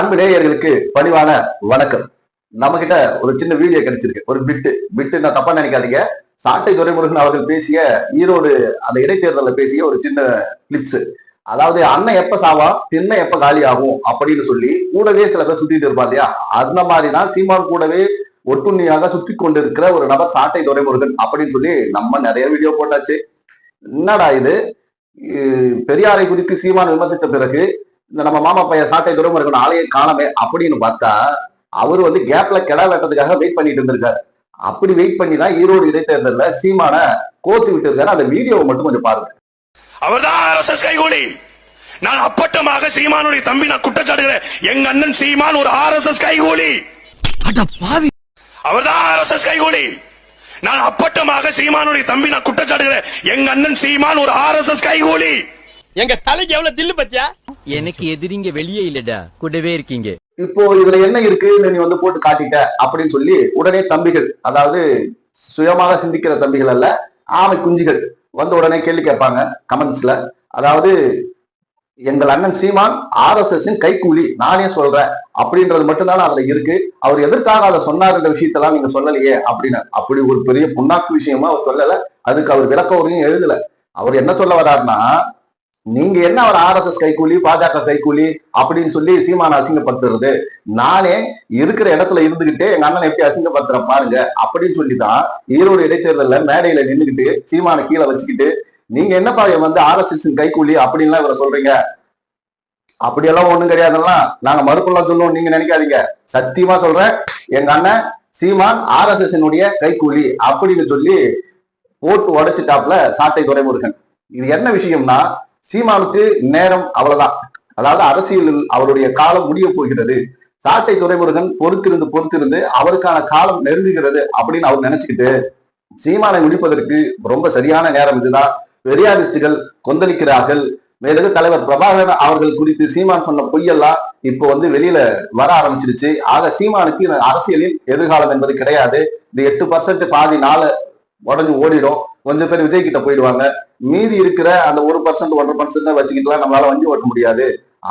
அன்பு நேயர்களுக்கு பணிவான வணக்கம். நம்ம கிட்ட ஒரு சின்ன வீடியோ கிடைச்சிருக்கு. ஒரு பிட்டு பிட்டு நான் தப்பா நினைக்காதீங்க. சாட்டை துரைமுருகன் அவர்கள் பேசிய ஈரோடு அந்த இடைத்தேர்தலில் பேசிய ஒரு சின்ன கிளிப்ஸ் அதாவது அண்ணன் எப்ப சாவா திண்ணை எப்ப காலி ஆகும் அப்படின்னு சொல்லி கூடவே சில பேர் சுத்திட்டு இருப்பா இல்லையா அந்த மாதிரிதான் சீமான் கூடவே ஒட்டுண்ணியாக சுத்தி கொண்டிருக்கிற ஒரு நபர் சாட்டை துரைமுருகன் அப்படின்னு சொல்லி நம்ம நிறைய வீடியோ போட்டாச்சு. என்னடா இது? பெரியாரை குறித்து சீமான் விமர்சித்த பிறகு இந்த நம்ம மாமா பையன் சாட்டை துரைமுருகன் ஆலையை காணமே அப்படின்னு பார்த்தா அவர் வந்து கேப்ல கிடா வெட்டதுக்காக வெயிட் பண்ணிட்டு இருந்திருக்காரு. அப்படி வெயிட் பண்ணி தான் ஈரோடு இடைத்தேர்தல்ல சீமான கோத்து விட்டு இருக்காரு அந்த வீடியோவை மட்டும் கொஞ்சம் பாருங்க. அவர்தான் ஆர்எஸ்எஸ் கைகூலி. நான் அப்பட்டமாக சீமானுடைய தம்பி நான் குற்றச்சாட்டுகிறேன். எங்க அண்ணன் சீமான் ஒரு ஆர்எஸ்எஸ் கைகூலி. அவர்தான் ஆர்எஸ்எஸ் கைகூலி. நான் அப்பட்டமாக சீமானுடைய தம்பி நான் குற்றச்சாட்டுகிறேன். எங்க அண்ணன் சீமான் ஒரு ஆர்எஸ்எஸ் கைகூலி. எங்க தலைக்கு எவ்வளவு தில்லு பத்தியா? எனக்கு எதிரிங்க வெளியே இல்லடா. கூடவே இருக்கீங்க. இப்போ இதுல என்ன இருக்குன்னு நீ வந்து போட்டு காட்டிட்ட அப்படின்னு சொல்லி உடனே தம்பிகள் அதாவது சுயமாக சிந்திக்கிற தம்பிகள் அல்ல ஆமை குஞ்சுகள் வந்து உடனே கேள்வி கேட்பாங்க கமெண்ட்ஸ்ல அதாவது எங்கள் அண்ணன் சீமான் ஆர்எஸ்எஸ் கைக்கூலி நானே சொல்றேன். அப்படின்றது மட்டும்தான் அதுல இருக்கு. அவர் எதற்காக அதை சொன்னார்ன்ற விஷயத்தெல்லாம் நீங்க சொல்லலையே அப்படின்னு. அப்படி ஒரு பெரிய புண்ணாக்கு விஷயமா அவர் சொல்லல. அதுக்கு அவர் விளக்க உரையும் எழுதல. அவர் என்ன சொல்ல வர்றாருன்னா நீங்க என்ன அவர் ஆர்எஸ்எஸ் கைக்கூலி பாஜக கைக்கூலி அப்படின்னு சொல்லி சீமான அசிங்கப்படுத்துறது? நானே இருக்கிற இடத்துல இருந்துகிட்டே எங்க அண்ணன் எப்படி அசிங்கப்படுத்துற பாருங்க. அப்படின்னு சொல்லிதான் ஈரோடு இடைத்தேர்தல்ல மேடையில நின்றுகிட்டு சீமான கீழே வச்சுக்கிட்டு நீங்க என்னப்பா இவன் வந்து ஆர்எஸ்எஸ் கைக்கூலி அப்படின்லாம் இவரை சொல்றீங்க? அப்படியெல்லாம் ஒண்ணும் கிடையாதுலாம் நாங்க மறுப்பெல்லாம் சொல்லுவோம் நீங்க நினைக்காதீங்க. சத்தியமா சொல்றேன் எங்க அண்ணன் சீமான் ஆர்எஸ்எஸ் கைக்கூலி அப்படின்னு சொல்லி போட்டு உடைச்சிட்டாப்ல சாட்டை துரைமுருகன் இது என்ன விஷயம்னா சீமானுக்கு நேரம் அவ்வளவுதான். அதாவது அரசியலில் அவருடைய காலம் முடிய போகிறது. சாட்டை துறைமுருகன் பொறுத்திருந்து பொறுத்திருந்து அவருக்கான காலம் நெருங்குகிறது அப்படின்னு அவர் நினைச்சுக்கிட்டு சீமானை முடிப்பதற்கு ரொம்ப சரியான நேரம் இதுதான். பெரியாரிஸ்டுகள் கொந்தளிக்கிறார்கள். மேலும் தலைவர் பிரபாகரன் அவர்கள் குறித்து சீமான் சொன்ன பொய்யெல்லாம் இப்போ வந்து வெளியில வர ஆரம்பிச்சிருச்சு. ஆக சீமானுக்கு அரசியலில் எதிர்காலம் என்பது கிடையாது. இந்த எட்டு பர்சன்ட் பாதி நாள் உடஞ்சு ஓடிடும். கொஞ்சம் பேர் விஜய் கிட்ட போயிடுவாங்க. மீதி இருக்கிற அந்த ஒரு பர்சன்ட் ஒன்றரை பர்சன்ட் வச்சுக்கிட்டுலாம் நம்மளால வண்டி ஓட்ட முடியாது.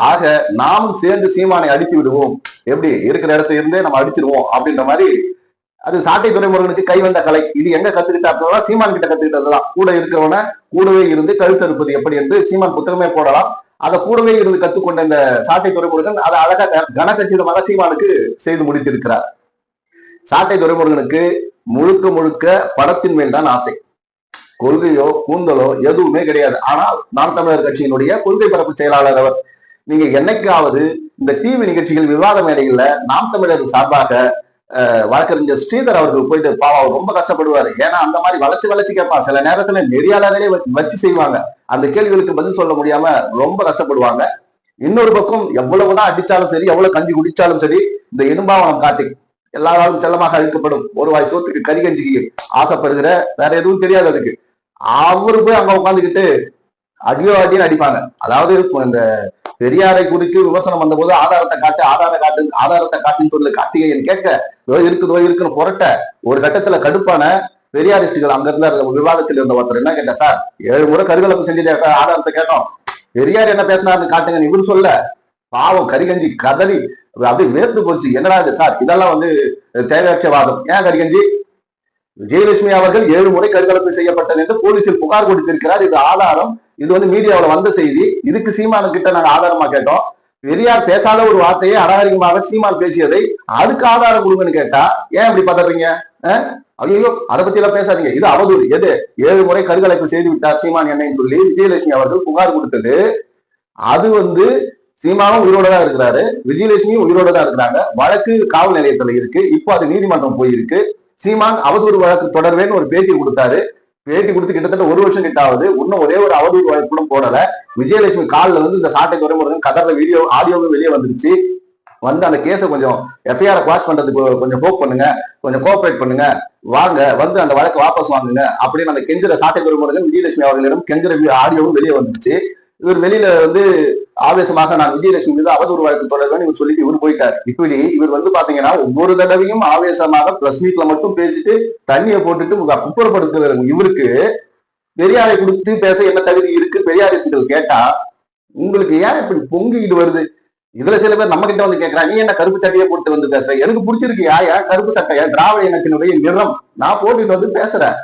ஆக நாமும் சேர்ந்து சீமானை அடித்து விடுவோம். எப்படி? இருக்கிற இடத்துல இருந்தே நம்ம அடிச்சிருவோம் அப்படின்ற மாதிரி அது சாட்டை துறைமுருகனுக்கு கை வந்த கலை. இது எங்க கத்துக்கிட்டா சீமான் கிட்ட கத்துக்கிட்டதுதான். கூட இருக்கிறவன கூடவே இருந்து கழுத்தறுப்பது எப்படி என்று சீமான் புத்தகமே போடலாம். அதை கூடவே இருந்து கத்துக்கொண்ட இந்த சாட்டை துறைமுருகன் அதை அழகா கனகச்சிதமாக சீமானுக்கு செய்து முடித்திருக்கிறார். சாட்டை துறைமுருகனுக்கு முழுக்க முழுக்க படத்தின் மேல் தான் ஆசை. கொள்கையோ கூந்தலோ எதுவுமே கிடையாது. ஆனால் நாம் தமிழர் கட்சியினுடைய கொள்கை பரப்பு செயலாளர் அவர் நீங்க என்னைக்காவது இந்த டிவி நிகழ்ச்சிகள் விவாத மேடைகள்ல நாம் தமிழர் சார்பாக வழக்கறிஞர் ஸ்ரீதர் அவர்கள் போயிட்டு பாவம் ரொம்ப கஷ்டப்படுவாரு. ஏன்னா அந்த மாதிரி வளர்ச்சி வளர்ச்சி கேட்பான். சில நேரத்துல நெறியாளர்களே வச்சு- செய்வாங்க. அந்த கேள்விகளுக்கு பதில் சொல்ல முடியாம ரொம்ப கஷ்டப்படுவாங்க. இன்னொரு பக்கம் எவ்வளவுதான் அடிச்சாலும் சரி எவ்வளவு கஞ்சி குடிச்சாலும் சரி இந்த இடும்பாவனம் கார்த்திக் எல்லாராலும் செல்லமாக அழிக்கப்படும். ஒரு வாய் சோத்துக்கு கறி கஞ்சிக்கு ஆசைப்படுகிற வேற எதுவும் தெரியாது அதுக்கு. அவரு போய் அங்க உட்காந்துக்கிட்டு அடியோ அடியும் அடிப்பாங்க. அதாவது இப்போ இந்த பெரியாரை குறித்து விமர்சனம் வந்தபோது ஆதாரத்தை காட்டு ஆதார காட்டு ஆதாரத்தை காட்டுன்னு சொல்லு கார்த்திகேயன் கேட்க இதோ இருக்குதோ இருக்குன்னு புரட்ட ஒரு கட்டத்துல கடுப்பான பெரியாரிஸ்டுகள் அங்க இருந்த விவாதத்தில் இருந்த ஒருத்தர். என்ன கேட்டா சார் ஏழு முறை கருகலப்பு செஞ்சுட்டு ஆதாரத்தை கேட்டோம். பெரியார் என்ன பேசினாருன்னு காட்டுங்க இவரு சொல்ல பாவம் கரிகஞ்சி கதறி அப்படியே வேர்த்து போச்சு. என்னடா இது சார்? இதெல்லாம் வந்து தேவையற்ற வாதம். ஏன் கரிகஞ்சி? விஜயலட்சுமி அவர்கள் ஏழு முறை கருக்கலப்பு செய்யப்பட்டது என்று போலீசில் புகார் கொடுத்திருக்கிறார். இது ஆதாரம். இது வந்து மீடியாவில் வந்த செய்தி. இதுக்கு சீமான கிட்ட நாங்கள் ஆதாரமா கேட்டோம். பெரியார் பேசாத ஒரு வார்த்தையை அனாகரிகமாக சீமான் பேசியதை அதுக்கு ஆதாரம் கொடுங்கன்னு கேட்டா ஏன் இப்படி பதறீங்க? ஐயோ அதை பத்தி எல்லாம் பேசாதீங்க. இது அவதூறு. எது? ஏழு முறை கருக்கலைப்பு செய்து விட்டார் சீமான் என்னன்னு சொல்லி விஜயலட்சுமி அவர்கள் புகார் கொடுத்தது. அது வந்து சீமானும் உயிரோட தான் இருக்கிறாரு. விஜயலட்சுமியும் உயிரோட தான் இருக்கிறாங்க. வழக்கு காவல் நிலையத்துல இருக்கு. இப்போ அது நீதிமன்றம் போயிருக்கு. சீமான் அவதூறு வழக்கு தொடர்வேன்னு ஒரு பேட்டி கொடுத்தாரு. பேட்டி கொடுத்து கிட்டத்தட்ட ஒரு வருஷம் கிட்ட ஆகுது இன்னும் ஒரே ஒரு அவதூறு வழக்கு கூட போடல. விஜயலட்சுமி காலில் வந்து இந்த சாட்டை துறைமுருகன் கதற வீடியோ ஆடியோவும் வெளியே வந்துருச்சு. வந்து அந்த கேஸை கொஞ்சம் எஃப்ஐஆர் குவாஷ் பண்றதுக்கு கொஞ்சம் ஹோப் பண்ணுங்க. கொஞ்சம் கோஆபரேட் பண்ணுங்க. வாங்க வந்து அந்த வழக்கு வாபஸ் வாங்குங்க. அப்படின்னு அந்த கெஞ்சிர சாட்டை துறைமுருகன் விஜயலட்சுமி அவர்களிடம் கெஞ்சிர ஆடியோவும் வெளியே வந்துருச்சு. இவர் வெளியில வந்து ஆவேசமாக நான் விஜயலட்சுமி மீது அவதூறு வழக்கு தொடர்வேன் இவர் சொல்லிட்டு இவர் போயிட்டார். இப்படி இவர் வந்து பாத்தீங்கன்னா ஒவ்வொரு தடவையும் ஆவேசமாக பிரஸ் மீட்ல மட்டும் பேசிட்டு தண்ணியை போட்டுட்டு குப்புறப்படுத்துகிற இவருக்கு பெரியாரை கொடுத்து பேச என்ன தகுதி இருக்கு? பெரியாரிஸ்டுகள் கேட்டா உங்களுக்கு ஏன் இப்படி பொங்கிக்கிட்டு வருது? இதுல சில பேர் நம்ம கிட்ட வந்து கேக்குறாங்க நீ என்ன கருப்பு சட்டையை போட்டு வந்து பேசுற? எனக்கு பிடிச்சிருக்கு ஏன் கருப்பு சட்டையா? திராவிட இனத்தினுடைய நிறம். நான் போட்டுட்டு வந்து பேசுறேன்.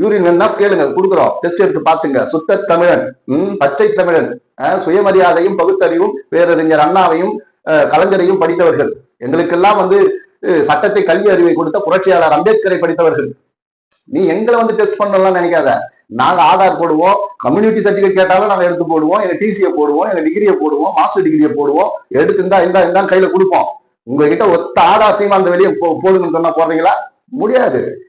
யூரின் வேணா கேளுங்க கொடுக்குறோம். டெஸ்ட் எடுத்து பாத்துங்க சுத்த தமிழன் ம், பச்சை தமிழன். சுயமரியாதையும் பகுத்தறிவும் பேரறிஞர் அண்ணாவையும் கலைஞரையும் படித்தவர்கள். எங்களுக்கெல்லாம் வந்து சட்டத்தை கல்வி அறிவை கொடுத்த புரட்சியாளர் அம்பேத்கரை படித்தவர்கள். நீ எங்களை வந்து டெஸ்ட் பண்ணலாம் நினைக்காத. நாங்க ஆதார் போடுவோம் கம்யூனிட்டி சர்டிபிகேட் கேட்டாலும் நாங்க எடுத்து போடுவோம் எங்க டிசியை போடுவோம் எங்க டிகிரியை போடுவோம் மாஸ்டர் டிகிரியை போடுவோம் எடுத்து இருந்தா இந்தா இருந்தா கையில கொடுப்போம். உங்ககிட்ட ஒத்த ஆதார் சீமாந்த வெளியே போ- போடுங்கன்னு சொன்னா போடுறீங்களா? முடியாது.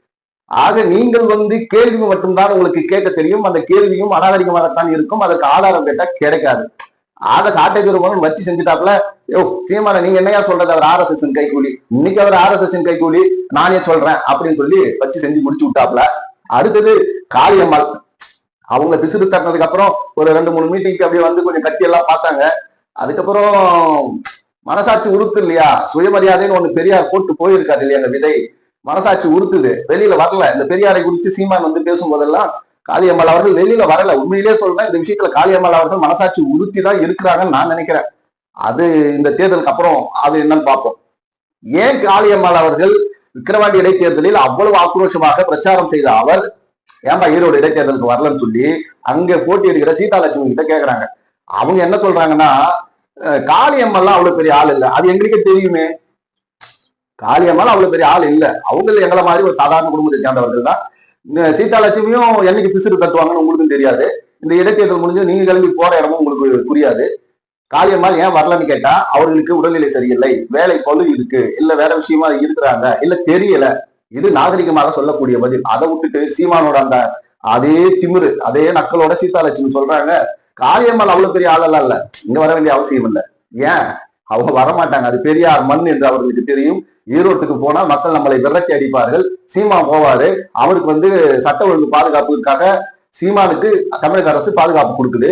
ஆக நீங்கள் வந்து கேள்வி மட்டும்தான் உங்களுக்கு கேட்க தெரியும். அந்த கேள்வியும் அநாகரிகமாகத்தான் இருக்கும். அதற்கு ஆதாரம் கேட்டால் கிடைக்காது. ஆக சாட்டை பெருமகன் வச்சு செஞ்சுட்டாப்ல யோ சீமான நீங்க என்னையா சொல்றது? அவர் ஆர்எஸ்எஸ் கைகூலி. இன்னைக்கு அவர் ஆர்எஸ்எஸ் கைகூலி. நானே சொல்றேன் அப்படின்னு சொல்லி வச்சு செஞ்சு முடிச்சு விட்டாப்ல அடுத்தது காளியம்மாள். அவங்க பிசுறு தட்டினதுக்கு அப்புறம் ஒரு ரெண்டு மூணு மீட்டிங்க்கு அப்படியே வந்து கொஞ்சம் கட்டி எல்லாம் பார்த்தாங்க. அதுக்கப்புறம் மனசாட்சி உறுத்து இல்லையா? சுயமரியாதைன்னு ஒண்ணு பெரியார் போட்டு போயிருக்காரு இல்லையா அந்த விதை? மனசாட்சி உறுத்துது. வெளியில வரல. இந்த பெரியாரை குறித்து சீமான் வந்து பேசும்போதெல்லாம் காளியம்மாள் அவர்கள் வெளியில வரல. உண்மையிலே சொல்றேன் இந்த விஷயத்துல காளியம்மாள் அவர்கள் மனசாட்சி உறுத்தி தான் இருக்கிறாங்கன்னு நான் நினைக்கிறேன். அது இந்த தேர்தலுக்கு அப்புறம் அது என்னன்னு பார்ப்போம். ஏன் காளியம்மாள் அவர்கள் விக்கிரவாண்டி இடைத்தேர்தலில் அவ்வளவு ஆக்ரோஷமாக பிரச்சாரம் செய்த அவர் ஏன்பா ஈரோடு இடைத்தேர்தலுக்கு வரலன்னு சொல்லி அங்க போட்டியிடுகிற சீதாலட்சுமி கிட்ட கேக்குறாங்க. அவங்க என்ன சொல்றாங்கன்னா காளியம்மெல்லாம் காளியம்மாள்லாம் அவ்வளவு பெரிய ஆள் இல்லை. அது எங்களுக்கே தெரியுமே. காளியம்மாள் அவ்வளவு பெரிய ஆள் இல்ல. அவங்க எங்களை மாதிரி ஒரு சாதாரண குடும்பத்தை சேர்ந்தவர்கள் தான். இந்த சீதாலட்சுமியும் என்னைக்கு பிசுறு தட்டுவாங்கன்னு உங்களுக்கும் தெரியாது. இந்த இடைத்தேர்தல் முடிஞ்சு நீங்க கிளம்பி போற இடமும் உங்களுக்கு புரியாது. காளியம்மாள் ஏன் வரலன்னு கேட்டா அவர்களுக்கு உடல்நிலை சரியில்லை. வேலை பளு இருக்கு. இல்ல வேற விஷயமா இருக்கிறாங்க. இல்ல தெரியல. இது நாகரிகமாக சொல்லக்கூடிய பதில். அதை விட்டுட்டு சீமானோட அந்த அதே திமிரு அதே நக்களோட சீதாலட்சுமி சொல்றாங்க. காளியம்மாள் அவ்வளவு பெரிய ஆளெல்லாம் இல்ல. இங்க வர வேண்டிய அவசியம் இல்லை. ஏன்? அவங்க வரமாட்டாங்க. அது பெரியார் மண் என்று அவர்களுக்கு தெரியும். ஈரோட்டுக்கு போனா மக்கள் நம்மளை விரட்டி அடிப்பார்கள். சீமா போவாரு. அவருக்கு வந்து சட்ட ஒழுங்கு பாதுகாப்புக்காக சீமானுக்கு தமிழக அரசு பாதுகாப்பு கொடுக்குது.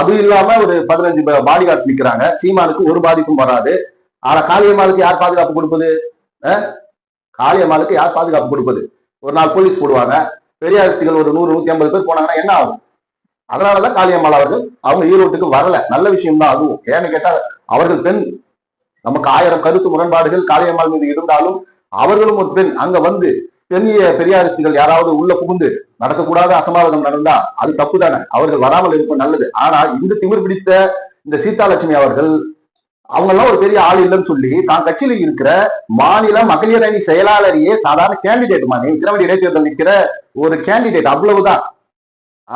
அது இல்லாம ஒரு பதினஞ்சு பாடி கார்ட்ஸ் நிக்கிறாங்க. சீமானுக்கு ஒரு பாதிப்பும் வராது. ஆனா காளியம்மாளுக்கு யார் பாதுகாப்பு கொடுப்பது? காளியம்மாளுக்கு யார் பாதுகாப்பு கொடுப்பது? ஒரு நாள் போலீஸ் போடுவாங்க. பெரியாரிஸ்டிகள் ஒரு நூறு நூத்தி ஐம்பது பேர் போனாங்கன்னா என்ன ஆகும்? அதனாலதான் காளியம்மாள் அவர்கள் அவங்க ஈரோட்டுக்கு வரல. நல்ல விஷயம் தான் அதுவும். ஏன்னு கேட்டா அவர்கள் பெண். நமக்கு ஆயிரம் கருத்து முரண்பாடுகள் காளியம்மாள் மீது இருந்தாலும் அவர்களும் ஒரு பெண். அங்க வந்து பெண்ணிய பெரியாரிஸ்டுகள் யாராவது உள்ள புகுந்து நடக்கக்கூடாத அசம்பாவிதம் நடந்தா அது தப்பு தானே அவர்கள் வராமல் இருக்கும் நல்லது. ஆனா இந்த திமிர் பிடித்த இந்த சீதாலட்சுமி அவர்கள் அவங்க எல்லாம் ஒரு பெரிய ஆள் இல்லைன்னு சொல்லி தான் கட்சியில இருக்கிற மாநில மகளிர் அணி செயலாளரையே சாதாரண கேண்டிடேட் மாதிரி விக்கிரவாண்டி இடைத்தேர்தல் நிக்கிற ஒரு கேண்டிடேட் அவ்வளவுதான்.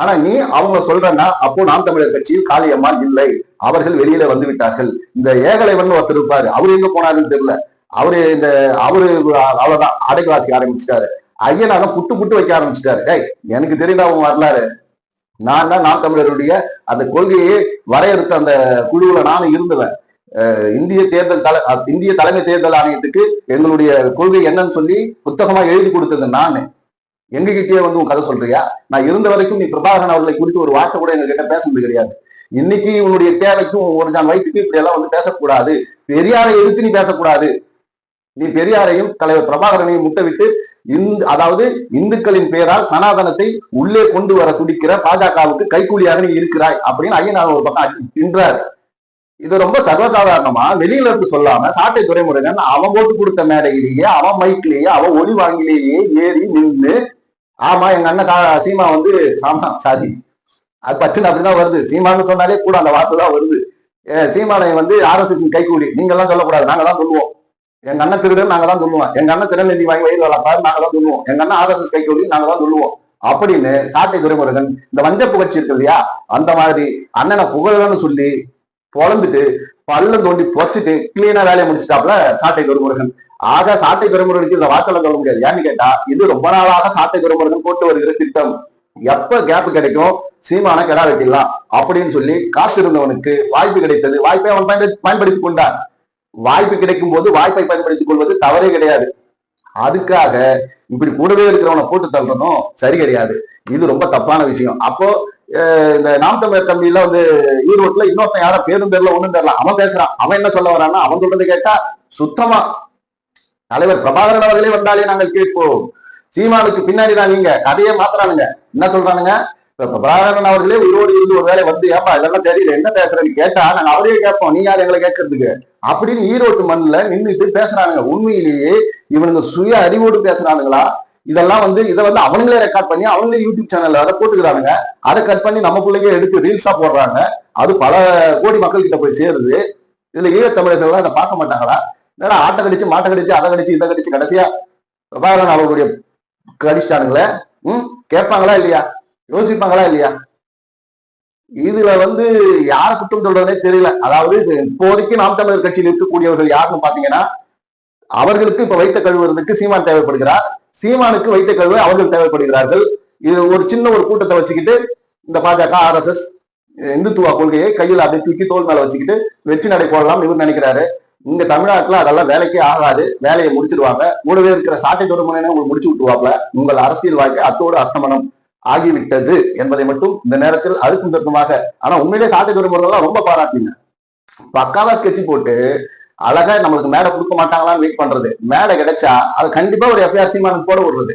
ஆனா நீ அவங்க சொல்றன்னா அப்போ நாம் தமிழர் கட்சியில் காளியம்மாள் இல்லை. அவர்கள் வெளியில வந்து விட்டார்கள். இந்த ஏகலைவன் ஒருத்தர் இருப்பாரு. அவரு எங்க போனாருன்னு தெரியல. அவரு இந்த அவரு அவ்வளவுதான். அடைக்கு வாசிக்க ஆரம்பிச்சிட்டாரு. ஐயனாக புட்டு புட்டு வைக்க ஆரம்பிச்சிட்டாரு. டேய் எனக்கு தெரியல அவங்க வரலாறு. நான் தான் நாம் தமிழருடைய அந்த கொள்கையை வரையறுத்த அந்த குழுவுல நானும் இருந்தவன். இந்திய தேர்தல் தலை இந்திய தலைமை தேர்தல் ஆணையத்துக்கு எங்களுடைய கொள்கை என்னன்னு சொல்லி புத்தகமா எழுதி கொடுத்தது நானு. எங்ககிட்டயே வந்து உன் கதை சொல்றியா? நான் இருந்த வரைக்கும் நீ பிரபாகரன் அவர்களை குறித்து ஒரு வார்த்தை கூட எங்ககிட்ட பேசுறது பேசுனது கிடையாது. இன்னைக்கு உன்னுடைய தேவைக்கும் ஒரு ஜான் வயிற்றுக்கு இப்படி எல்லாம் வந்து பேசக்கூடாது. பெரியாரை எதிர்த்து நீ பேசக்கூடாது. நீ பெரியாரையும் தலைவர் பிரபாகரனையும் முட்டவிட்டு இந்து அதாவது இந்துக்களின் பெயரால் சனாதனத்தை உள்ளே கொண்டு வர துடிக்கிற பாஜகவுக்கு கைகூலியாக நீ இருக்கிறாய் அப்படின்னு ஐயனார் ஒரு பக்கம் தின்றார் இது ரொம்ப சர்வசாதாரணமா? வெளியில இருந்து சொல்லாம சாட்டை துறைமுருகன் அவன் போட்டு கொடுத்த மேடையிலேயே அவன் மைக்லேயே அவன் ஒளி வாங்கிலேயே ஏறி நின்று ஆமா எங்க அண்ணன் சீமா வந்து சாமா சாதி அது பச்சுன்னு அப்படிதான் வருது. சீமான்னு சொன்னாலே கூட அந்த வார்த்தை தான் வருது. சீமானை வந்து ஆர்எஸ்எஸ் கைக்கூலி நீங்க எல்லாம் சொல்லக்கூடாது நாங்க தான் சொல்லுவோம். எங்க அண்ணன் திருடன் நாங்க தான் சொல்லுவோம். எங்க அண்ணன் திறநிதி வாங்கி வயிறு வளர்ப்பாரு நாங்க தான் சொல்லுவோம். எங்க அண்ணன் ஆர்எஸ்எஸ் கைக்கூலி நாங்க தான் சொல்லுவோம். அப்படின்னு சாட்டை துறைமுருகன் இந்த வஞ்ச புகழ்ச்சி இருக்கு இல்லையா அந்த மாதிரி அண்ணனை புகழன்னு சொல்லி பொழந்துட்டு பள்ளம் தோண்டி பொச்சிட்டு கிளீனா வேலையை முடிச்சிட்டாப்ல சாட்டை துறைமுருகன். ஆக சாட்டை பெருமுறைக்கு இந்த வார்த்தை சொல்ல முடியாது. ஏன்னு கேட்டா இது ரொம்ப நாளாக சாட்டை துறைமுருகன் போட்டு வருகிற திட்டம். எப்ப கேப் கிடைக்கும்? சீமான கிடா வெட்டிடலாம் அப்படின்னு சொல்லி காத்திருந்தவனுக்கு வாய்ப்பு கிடைத்தது. வாய்ப்பை அவன் பயன்படுத்தி பயன்படுத்திக் கொண்டான். வாய்ப்பு கிடைக்கும் போது வாய்ப்பை பயன்படுத்திக் கொள்வது தவறே கிடையாது. அதுக்காக இப்படி கூடவே இருக்கிறவனை போட்டு தள்ளுறதும் சரி கிடையாது. இது ரொம்ப தப்பான விஷயம். அப்போ இந்த நாம் தமிழர் தம்பியில வந்து ஈரோட்ல இன்னொருத்தன் யாரும் பேரும் தெரியல ஒண்ணும் தெரியல அவன் பேசுறான். அவன் என்ன சொல்ல வரான்னா அவன் சொல்றது கேட்டா சுத்தமா தலைவர் பிரபாகரன் அவர்களே வந்தாலே நாங்கள் கேட்போம். சீமானுக்கு பின்னாடி தான் நீங்க. அதையே மாத்துறானுங்க. என்ன சொல்றானுங்க? பிரபாகரன் அவர்களே உயிரோடு இருந்து ஒரு வேலை வந்து ஏப்பா இதெல்லாம் தெரியல என்ன பேசுறேன்னு கேட்டா நாங்க அவரையே கேட்போம். நீ யார் எங்களை கேட்கறதுக்கு? அப்படின்னு ஈரோட்டு மண்ணுல நின்றுட்டு பேசுறானுங்க. உண்மையிலேயே இவனுங்க சுய அறிவோடு பேசுறானுங்களா? இதெல்லாம் வந்து இதை வந்து அவங்களே ரெக்கார்ட் பண்ணி அவங்களே யூடியூப் சேனல்ல அதை போட்டுக்கிறானுங்க. அதை கட் பண்ணி நம்ம பிள்ளைங்க எடுத்து ரீல்ஸா போடுறாங்க. அது பல கோடி மக்கள் கிட்ட போய் சேருது. இதுல ஈழத்தமிழர்கள் எல்லாம் இதை பார்க்க மாட்டாங்களா? என்னடா ஆட்டை கடிச்சு மாட்டை கடிச்சு அதை கடிச்சு இதை கடிச்சு கடைசியா பிரபாகரன் அவர்களுடைய கடிச்சிட்டானுங்களே? ம்? கேட்பாங்களா இல்லையா? யோசிப்பாங்களா இல்லையா? இதுல வந்து யார குற்றம் சொல்றதுனே தெரியல. அதாவது இப்போதைக்கு நாம் தமிழர் கட்சியில் இருக்கக்கூடியவர்கள் யாருன்னு பாத்தீங்கன்னா அவர்களுக்கு இப்ப வைத்த கழுவுறதுக்கு சீமான் தேவைப்படுகிறார். சீமானுக்கு வைத்த கழுவு அவர்கள் தேவைப்படுகிறார்கள். இது ஒரு சின்ன ஒரு கூட்டத்தை வச்சுக்கிட்டு இந்த பாஜக ஆர்எஸ்எஸ் இந்துத்துவ கொள்கையை கையில் அப்படியே தூக்கி தோல் மேல வச்சுக்கிட்டு வெற்றி நடை போடலாம் இவர் நினைக்கிறாரு. இங்க தமிழ்நாட்டுல அதெல்லாம் வேலைக்கே ஆகாது. வேலையை முடிச்சிடுவாங்க. கூடவே இருக்கிற சாட்டை தொடர்புனை உங்களுக்கு முடிச்சு விட்டுருவாப்ல உங்கள் அரசியல் வாழ்க்கை அத்தோடு அஸ்தமனம் ஆகிவிட்டது என்பதை மட்டும் இந்த நேரத்தில் அழுத்தம் திருத்தமாக. ஆனா உண்மையிலே சாட்டை தொடர்புலாம் ரொம்ப பாராட்டிங்க பக்காவா ஸ்கெட்ச் போட்டு அழகா நம்மளுக்கு மேடை கொடுக்க மாட்டாங்களான்னு வெயிட் பண்றது. மேடை கிடைச்சா அது கண்டிப்பா ஒரு எஃப்ஐஆர் சீமானுக்கு போட விடுறது.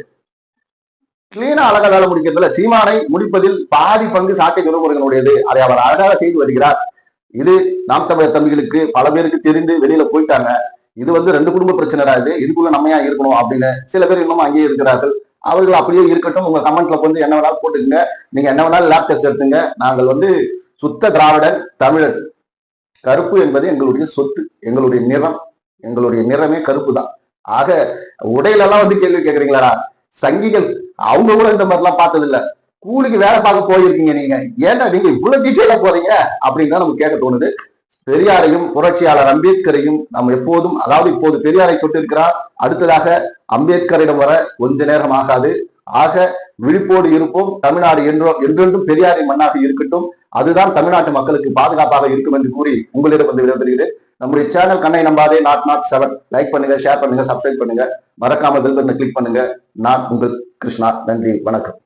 கிளீனா அழகா வேலை முடிக்கிறதுல சீமானை முடிப்பதில் பாதி பங்கு சாட்டை துறைமுருகனுடையது அதை அவர் அழகாக செய்து வருகிறார். இது நாம் தமிழர் தம்பிகளுக்கு பல பேருக்கு தெரிந்து வெளியில போயிட்டாங்க. இது வந்து ரெண்டு குடும்ப பிரச்சனைடா இது. இதுக்குள்ள நம்மையா இருக்கணும் அப்படின்னு சில பேர் இன்னமும் அங்கேயே இருக்கிறார்கள். அவர்கள் அப்படியே இருக்கட்டும். உங்க கமெண்ட்ல வந்து என்ன வேணாலும் போட்டுக்கங்க. நீங்க என்ன வேணாலும் லேப் டெஸ்ட் எடுத்துங்க. நாங்கள் வந்து சுத்த திராவிடன் தமிழர். கருப்பு என்பது எங்களுடைய சொத்து எங்களுடைய நிறம் எங்களுடைய நிறமே கருப்பு தான் ஆக உடையிலெல்லாம் வந்து கேள்வி கேக்குறீங்களாடா சங்கிகள் அவங்க கூட இந்த மாதிரிலாம் பார்த்தது கூலிக்கு வேலை பார்க்க போயிருக்கீங்க நீங்க. ஏன்டா நீங்க இவ்வளவு டீட்டெயிலா போறீங்க? அப்படின்னு தான் நமக்கு கேட்க தோணுது. பெரியாரையும் புரட்சியாளர் அம்பேத்கரையும் நம்ம எப்போதும் அதாவது இப்போது பெரியாரை தொட்டிருக்கிறார் அடுத்ததாக அம்பேத்கரிடம் வர கொஞ்ச நேரம் ஆகாது. ஆக விழிப்போடு இருப்போம். தமிழ்நாடு என்றோ என்றென்றும் பெரியாரின் மண்ணாக இருக்கட்டும். அதுதான் தமிழ்நாட்டு மக்களுக்கு பாதுகாப்பாக இருக்கும் என்று கூறி உங்களிடம் வந்து விடைபெறுகிறேன். நம்முடைய சேனல் கண்ணை நம்பாதே நாட் நாட் செவன் லைக் பண்ணுங்க ஷேர் பண்ணுங்க சப்ஸ்கிரைப் பண்ணுங்க. மறக்காம பெல் பட்டனை கிளிக் பண்ணுங்க. நான் உங்கள் கிருஷ்ணா. நன்றி வணக்கம்.